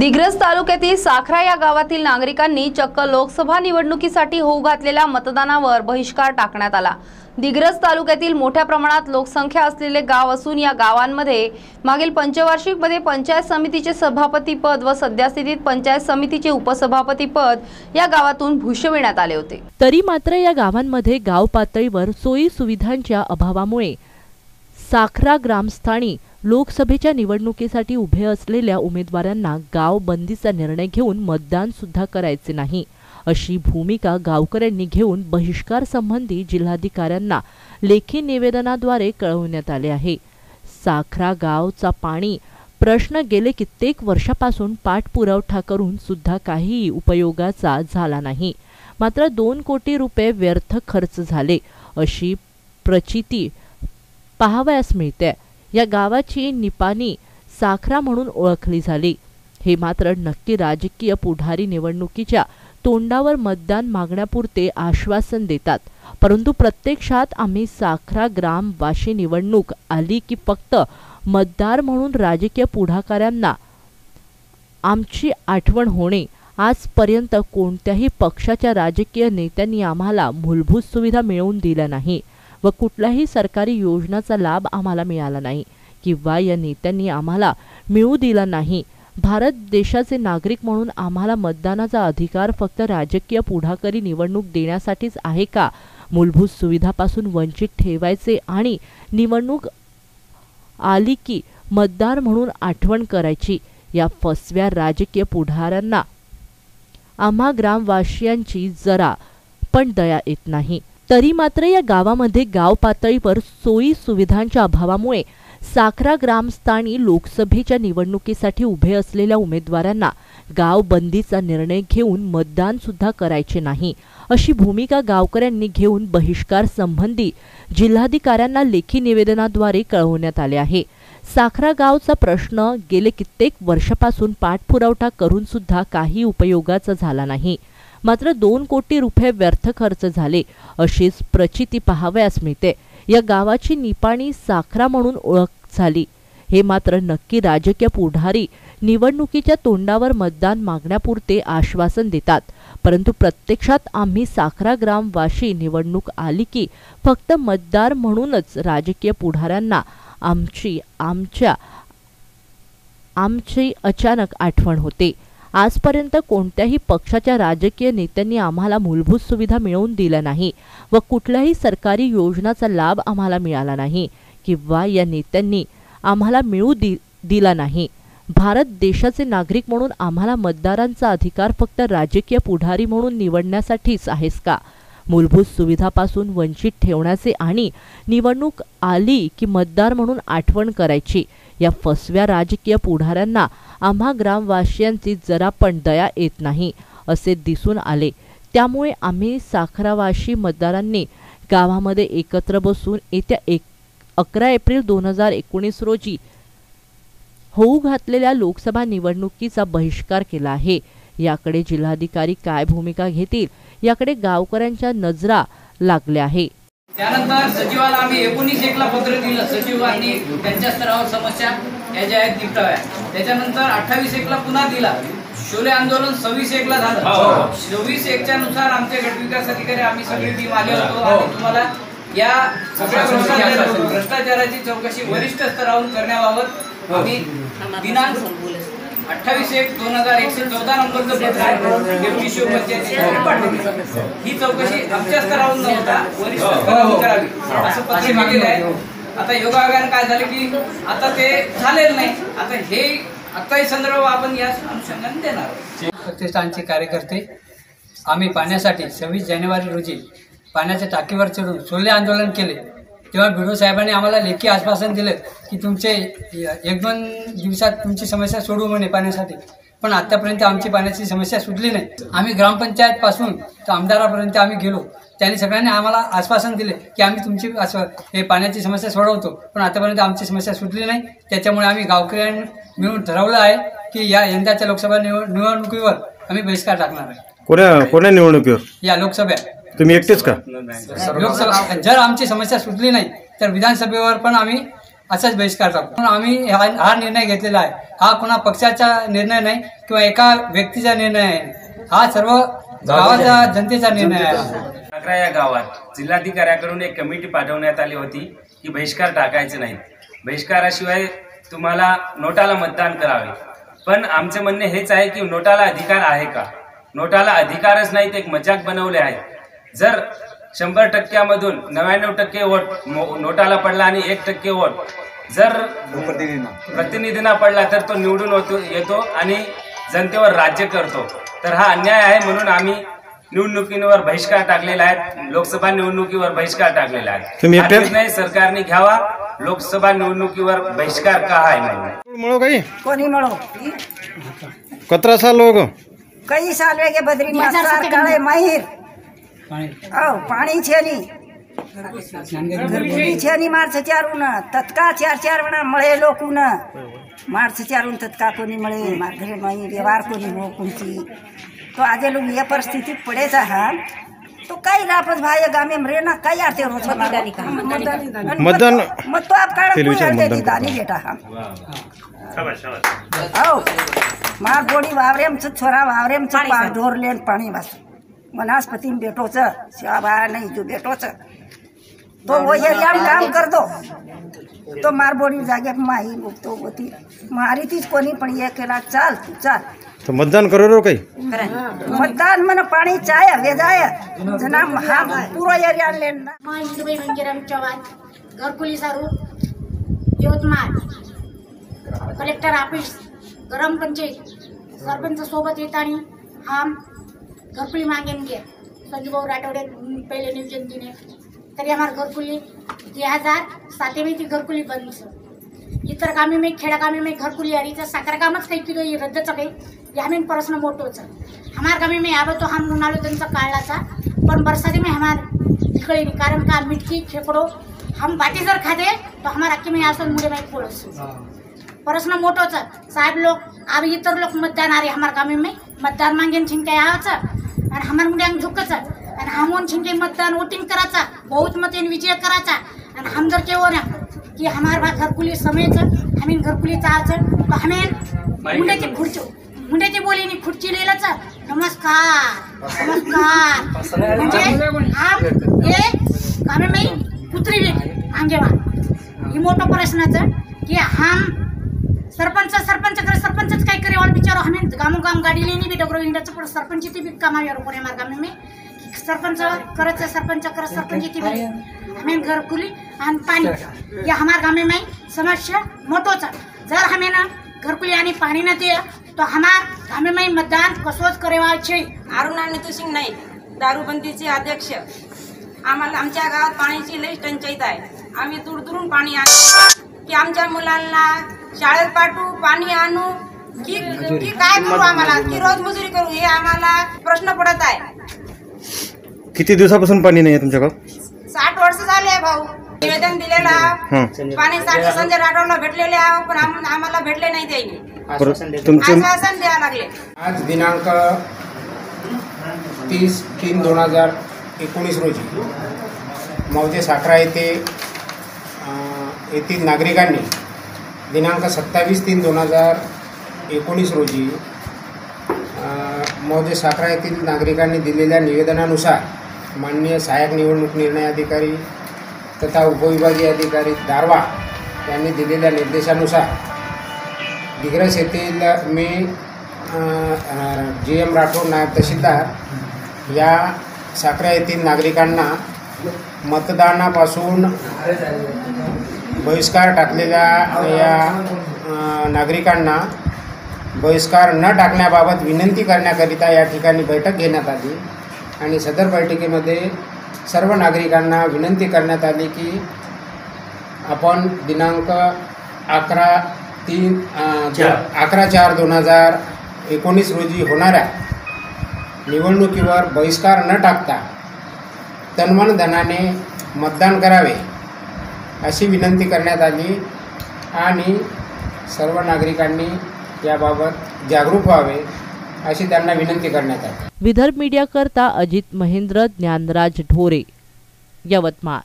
दिग्रस तालुक्यातील साखरा या गावातील नागरिकांनी चक्क लोकसभा निवडणुकीसाठी होऊ घातलेल्या मतदानावर बहिष्कार टाकण्यात आला. दिग्रस तालुक्यातील मोठ्या प्रमाणात लोकसंख्या असलेले गाव असून या गावांमध्ये मागील पंचवार्षिकमध्ये पंचायत समितीचे सभापती पद व सध्यास्थितीत पंचायत समितीचे उपसभापती पद या गावातून भूषविण्यात आले होते. तरी मात्र या गावांमध्ये गाव पातळीवर सोयी सुविधांच्या अभावामुळे साखरा ग्रामस्थानी लोकसभेच्या निवडणुकीसाठी उभे असलेल्या उमेदवारांना गाव बंदीचा निर्णय घेऊन मतदान सुद्धा करायचे नाही. अशी भूमिका गावकऱ्यांनी घेऊन बहिष्कार संबंधी जिल्हाधिकाऱ्यांना लेखी निवेदनाद्वारे कळवण्यात आले आहे. साखरा गावचा पाणी प्रश्न गेले कित्येक वर्षापासून पाठपुरावठा करून सुद्धा काहीही उपयोगाचा झाला नाही. मात्र दोन कोटी रुपये व्यर्थ खर्च झाले अशी प्रचिती पाहावयास मिळते. या गावाची निपाणी साखरा म्हणून ओळखली झाली. हे मात्र नक्की राजकीय पुढारी निवडणुकीच्या तोंडावर मतदान मागण्यापुरते आश्वासन देतात. परंतु प्रत्यक्षात आम्ही साखरा ग्राम वाशी निवडणूक आली की फक्त मतदार म्हणून राजकीय पुढाकारांना आमची आठवण होणे आजपर्यंत कोणत्याही पक्षाच्या राजकीय नेत्यांनी आम्हाला मूलभूत सुविधा मिळवून दिल्या नाही. व कुठल्याही सरकारी योजनाचा लाभ आम्हाला मिळाला नाही. किंवा या नेत्यांनी आम्हाला मिळू दिला नाही. भारत देशाचे नागरिक म्हणून आम्हाला मतदानाचा अधिकार फक्त राजकीय पुढाकारी निवडणूक देण्यासाठीच आहे का? मूलभूत सुविधापासून वंचित ठेवायचे आणि निवडणूक आली की मतदार म्हणून आठवण करायची. या फसव्या राजकीय पुढाऱ्यांना आम्हा ग्रामवासियांची जरा पण दया येत नाही. तरी मात्र या गावामध्ये गाव पातळीवर सोयी सुविधांच्या अभावामुळे साखरा ग्रामस्थानी लोकसभेच्या निवडणुकीसाठी उभे असलेल्या उमेदवारांना गाव बंदीचा निर्णय घेऊन मतदान सुद्धा करायचे नाही अशी भूमिका गावकऱ्यांनी घेऊन बहिष्कार संबंधी जिल्हाधिकाऱ्यांना लेखी निवेदनाद्वारे कळवण्यात आले आहे. साखरा गावचा प्रश्न गेले कित्येक वर्षापासून पाठपुरावठा करून सुद्धा काही उपयोगाचा झाला नाही. मात्र दोन कोटी रुपये व्यर्थ खर्च झाले अशीच प्रचिती पाहावयास मिळते. या गावाची निपाणी साखरा म्हणून ओळख झाली. हे मात्र नक्की राजकीय पुढारी निवडणुकीच्या तोंडावर मतदान मागण्यापुरते आश्वासन देतात. परंतु प्रत्यक्षात आम्ही साखरा ग्रामवाशी निवडणूक आली की फक्त मतदार म्हणूनच राजकीय पुढाऱ्यांना आमची आमच्या आमची अचानक आठवण होते. आजपर्यंत कोणत्याही पक्षाच्या राजकीय नेत्यांनी आम्हाला मूलभूत सुविधा मिळवून दिल्या नाही व कुठल्याही सरकारी योजनाचा लाभ आम्हाला मिळाला नाही किंवा या नेत्यांनी आम्हाला मिळू दि दिला नाही. भारत देशाचे नागरिक म्हणून आम्हाला मतदारांचा अधिकार फक्त राजकीय पुढारी म्हणून निवडण्यासाठीच आहेस का? मूलभूत सुविधापासून वंचित ठेवण्याचे आणि निवडणूक आली की मतदार म्हणून आठवण करायची. या फसव्या राजकीय पुढाऱ्यांना आम्हा ग्रामवासियांची जरा पण दया येत नाही असे दिसून आले. त्यामुळे आम्ही साखरावाशी मतदारांनी गावामध्ये एकत्र बसून येत्या एक अकरा एप्रिल दोन हजार एकोणीस रोजी होऊ घातलेल्या लोकसभा निवडणुकीचा बहिष्कार केला आहे. याकडे जिल्हाधिकारी काय भूमिका घेतील याकडे गावकऱ्यांच्या नजरा लागल्या आहे. त्यानंतर सचिवाला आम्ही एकोणीस एकला पत्र दिलं. सचिवांनी त्यांच्या स्तरावर समस्या या ज्या आहेत निपटाव्या. त्याच्यानंतर अठ्ठावीस एकला पुन्हा दिला. शोले आंदोलन सव्वीस एकला झालं. सव्वीस एकच्या नुसार आमचे गटविकास अधिकारी आम्ही सगळी टीम आले होतो आणि तुम्हाला या सगळ्या भ्रष्टाचाराची चौकशी वरिष्ठ स्तरावरून करण्याबाबत आम्ही दिनांक अठ्ठावीस एक दोन हजार एकशे चौदा नंबरचं पत्र आहे. डेप्युटी शिव पंचायतीकडे पाठवलं ही चौकशी आमच्या स्तरावरून न होता वरिष्ठ करावी. असं पत्र केलेलं आहे. आता योगायोगाने काय झालं की आता ते झालेलं नाही. आता हे आताही संदर्भ आपण या अनुषंगाने देणार. प्रतिष्ठानचे कार्यकर्ते आम्ही पाण्यासाठी सव्वीस जानेवारी रोजी पाण्याच्या टाकीवर चढून सोले आंदोलन केले. तेव्हा बिडो साहेबांनी आम्हाला लेखी आश्वासन दिलं की तुमचे एक दोन दिवसात तुमची समस्या सोडवू म्हणे पाण्यासाठी. पण आत्तापर्यंत आमची पाण्याची समस्या सुटली नाही. आम्ही ग्रामपंचायतपासून तर आमदारापर्यंत आम्ही गेलो. त्यांनी सगळ्यांनी आम्हाला आश्वासन दिले की आम्ही तुमची हे पाण्याची समस्या सोडवतो. पण आतापर्यंत आमची समस्या सुटली नाही. त्याच्यामुळे आम्ही गावकऱ्यांनी मिळून ठरवलं आहे की या यंदाच्या लोकसभा निवड निवडणुकीवर आम्ही बहिष्कार टाकणार आहे. कोण्या कोण्या निवडणुकीवर? या लोकसभा तुम्ही एकटेच का? लोकसभा जर आमची समस्या सुटली नाही तर विधानसभेवर पण आम्ही असाच बहिष्कार टाकतो म्हणून आम्ही हा हा निर्णय घेतलेला आहे. हा कोणा पक्षाचा निर्णय नाही किंवा एका व्यक्तीचा निर्णय आहे. हा सर्व गावाचा जनतेचा निर्णय आहे. अकरा या गावात जिल्हाधिकाऱ्याकडून एक कमिटी पाठवण्यात आली होती की बहिष्कार टाकायचे नाही बहिष्काराशिवाय तुम्हाला नोटाला मतदान करावे. पण आमचे म्हणणे हेच आहे की नोटाला अधिकार आहे का? नोटाला अधिकारच नाही ते एक मजाक बनवले आहे जर शंभर टक्क्यामधून नव्याण्णव टक्के वोट नोटाला पडला आणि एक टक्के वोट जर प्रतिनिधींना. पडला तर तो निवडून होतो येतो आणि जनतेवर राज्य करतो. तर हा अन्याय आहे म्हणून आम्ही निवडणुकीवर बहिष्कार टाकलेला आहे. लोकसभा निवडणुकीवर बहिष्कार टाकलेला आहे. नाही सरकारने घ्यावा. लोकसभा निवडणुकीवर बहिष्कार का आहे कोणी कतरा साल हो काही साल वेगे बद्रीनाथ माहीर. પાણી પાણી છે નહીં ગરબુડી છે નહીં માણસ ચારું ને તત્કા ચાર ચાર વણા મળે લોકો ને માણસ ચારું તત્કા કોની મળે મારા ઘરે નહીં વ્યવહાર કોની હો કોનથી તો આજે લોકો એ પરિસ્થિती પડે છે હા તો કઈ રાપત ભાઈ ગામે રેના કઈ આતે રો છો મતદાન મત તો આપ કાળ કોઈ આતે દીદાની બેટા હા શાબાશ શાબાશ આવ માર બોડી વાવરેમ છ છોરા વાવરેમ છ પાર ઢોર લેન પાણી વાસ वनस्पती बेटोच शाबा नाही जो बेटोच तो वो एरिया काम कर दो तो मार बोडी जागे माही तो होती मारी तीच कोणी पण हे केला चाल तू चाल તો મતદાન કરો રો કઈ मतदान मन पाणी चाय वेजाय जना हा पुरो एरिया लेन मग हिंदुबाई मंजिराम चव्हाण घरकुली सारू यवतमाळ कलेक्टर ऑफिस ग्राम पंचायत सरपंच सोबत येताना हम घरकुली मागेंगे संजूभाऊ राठवडे पहिले नियोजन दिने तरी आम्हाला घरकुली दोन हजार साते में ती घरकुली बंद इतर कामे में खेडा कामे में घरकुली आरीचं साखर कामच काही किलो रद्दचं काही. यामेन प्रश्न मोठोच. हमार गामी में आवे तो हम उन्हाळो त्यांचा काळलाचा पण बरसाती में हमार निकळे नहीं कारण का मिटकी खेकडो हम बाटी जर खाते तो हमार अक्की में आसन मुळे में पोळस. प्रश्न मोठोच साहेब लोग अब इतर लोग मतदान आ रहे हमार गामी में मतदान मांगेन छिंके आवाचं आणि हमार अंग झुकच आणि हमोन छिंके मतदान वोटिंग करायचा बहुत मतेन विजय करायचा आणि हम जर केवो ना कि हमार बा घरकुली समेच हमीन घरकुली चालचं तो हमें मुंड्याची खुर्ची मुंड्याची बोलीनी खुर्ची लिहिलंच नमस्कार. नमस्कार. म्हणजे हम हे गामे में कुत्री अंगेवा ही मोठं प्रश्नाचं की हम सरपंच सरपंच करे सरपंचच काय करे वाल बिचारो हमें गामो गाम गाडी लेनी बी डगरो इंडाचं पुढे सरपंच ती बी कामावर कोणी मार गामे में? सरपंच करत सरपंच करत सरपंच ती बी. हमें घर खुली आणि पाणी. या हमार गामे में समस्या मोठोच जर हमें ना घरकुली आणि पाणी न दे तो हमार गामे में मतदान कसोच करेवा छे अरुणा नितू सिंग नाईक दारूबंदीचे अध्यक्ष. आम्हाला आमच्या गावात पाण्याची लई टंचाईत आहे. आम्ही दूरदूरून पाणी आणतो. की आमच्या मुलांना शाळेत पाठवू पाणी आणू? की की काय करू आम्हाला? की रोज मजुरी करू? हे आम्हाला प्रश्न पडत आहे. किती दिवसापासून पाणी नाही आहे तुमच्या गाव साठ वर्ष झाले भाऊ. निवेदन दिलेलं. पाण्यासाठी संजय राठोडला भेटलेले आहो पण आम- आम्हाला भेटले नाही त्यांनी. तुमचे आश्वासन द्यावं लागले. आज दिनांक तीस तीन दोन हजार एकोणीस रोजी मौजे साखरा येथे अ, येथील नागरिकांनी दिनांक सत्तावीस तीन दोन हजार एकोणीस रोजी अ, मौजे साखरा येथील नागरिकांनी दिलेल्या निवेदनानुसार माननीय सहाय्यक निवडणूक निर्णय अधिकारी तथा उपविभागीय अधिकारी दारवा यांनी दिलेल्या निर्देशानुसार दिग्रस येथील मी जी एम राठोड नायब तहसीलदार या साखरा येथील नागरिकांना मतदानापासून बहिष्कार टाकलेल्या या नागरिकांना बहिष्कार न टाकण्याबाबत विनंती करण्याकरिता या ठिकाणी बैठक घेण्यात आली आणि सदर बैठकीमध्ये सर्व नागरिकांना विनंती करण्यात आली की आपण दिनांक अकरा तीन अकरा चार दोन हजार एकोणीस रोजी होणाऱ्या निवडणुकीवर बहिष्कार न टाकता तन्मन धनाने मतदान करावे. अशी विनंती करण्यात आली आणि सर्व नागरिकांनी याबाबत जागरूक व्हावे अशी त्यांना विनंती करण्यात आली. विदर्भ मीडिया करता अजित महेंद्र ज्ञानराज ढोरे यवतमाळ.